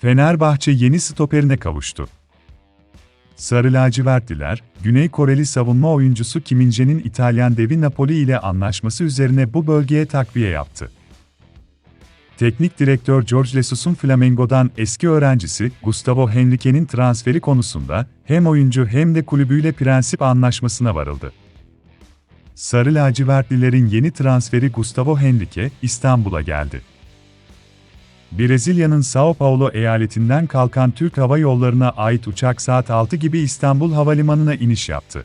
Fenerbahçe yeni stoperine kavuştu. Sarı lacivertliler, Güney Koreli savunma oyuncusu Kim Min-jae'nin İtalyan devi Napoli ile anlaşması üzerine bu bölgeye takviye yaptı. Teknik direktör George Lesus'un Flamengo'dan eski öğrencisi Gustavo Henrique'nin transferi konusunda hem oyuncu hem de kulübüyle prensip anlaşmasına varıldı. Sarı lacivertlilerin yeni transferi Gustavo Henrique, İstanbul'a geldi. Brezilya'nın São Paulo eyaletinden kalkan Türk Hava Yolları'na ait uçak saat 6 gibi İstanbul Havalimanı'na iniş yaptı.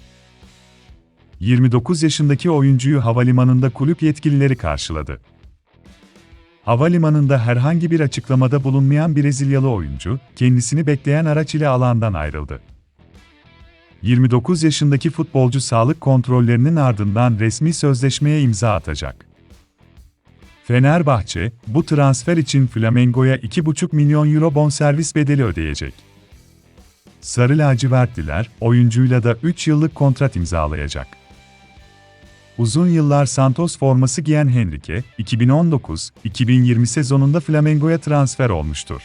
29 yaşındaki oyuncuyu havalimanında kulüp yetkilileri karşıladı. Havalimanında herhangi bir açıklamada bulunmayan Brezilyalı oyuncu, kendisini bekleyen araç ile alandan ayrıldı. 29 yaşındaki futbolcu sağlık kontrollerinin ardından resmi sözleşmeye imza atacak. Fenerbahçe, bu transfer için Flamengo'ya 2,5 milyon euro bonservis bedeli ödeyecek. Sarı lacivertliler, oyuncuyla da 3 yıllık kontrat imzalayacak. Uzun yıllar Santos forması giyen Henrique, 2019-2020 sezonunda Flamengo'ya transfer olmuştur.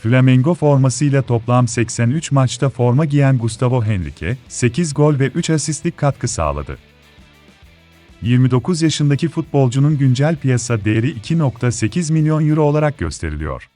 Flamengo formasıyla toplam 83 maçta forma giyen Gustavo Henrique, 8 gol ve 3 asistlik katkı sağladı. 29 yaşındaki futbolcunun güncel piyasa değeri 2.8 milyon euro olarak gösteriliyor.